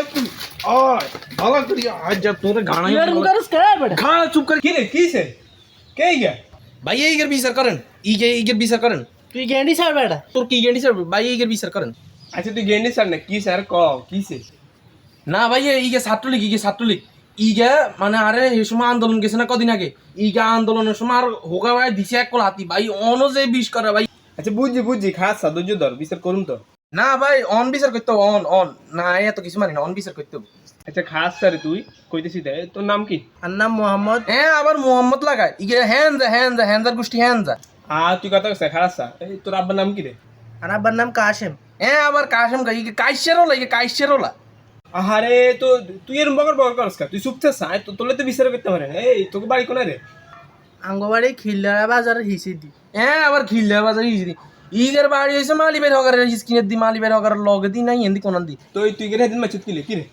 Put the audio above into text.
ওই তুই ওই ভালো করি। আজ যা তোর গানাই এরকম করিস কে বেটা? খানা চুপ করে। কি রে কিসে কে গা? ভাই এইগের বিচার করেন। ইগে ইগের বিচার করেন। তুই গেন্ডি স্যার বেটা? তোর কি গেন্ডি স্যার? ভাই এইগের বিচার করেন। আচ্ছা তুই গেন্ডি স্যার না কি স্যার ক কিসে না ভাই ইগে ছাত্রলীগ ইগে ছাত্রলীগ। ইগে মানে আরে এই সময় আন্দোলন গেছে না কদিন আগে? ইগে আন্দোলনের সময় আর হোগা ভাই দিছে এক কল হাতি। ভাই অন যে বিষ করে ভাই। আচ্ছা বুঝছি বুঝছি খাস ধৈর্য ধর বিচার করুন তো। না ভাই অন বিচার করতে অন অন না এত কিছু মানি না অন বিচার করতে আচ্ছা খাস স্যার তুই কইতেছি তাই তোর নাম কি? আর নাম মোহাম্মদ। হ্যাঁ আবার মোহাম্মদ লাগায়। ইগে হ্যান যা হ্যান যা হ্যান যার গোষ্ঠী হ্যান যা আর তুই কথা কইছ খাস স্যার। এই তোর আব্বার নাম কি রে? আর আব্বার নাম কাশেম। হ্যাঁ আবার কাশেম কা ইগে কাইশেরওলা ইগে কাইশেরওলা আহারে তো তুই এরম বকর বকর করস কা? তুই চুপতে সাই তো তোলে তো বিচার করতে পারে এই তোকে বাড়ি কোনায় রে? আঙ্গবাড়ি খিল্লারা বাজারের হিসি দি হ্যাঁ আবার খিল্লা বাজার ইজি ইগের বাড়ি হয়েছে মালিবের হগারের স্কিনের দি মালিবের হগারের লগে দি নাই এন্দি কোনান দি তো তুই গেলে দিন মাছিত কিলে কি রে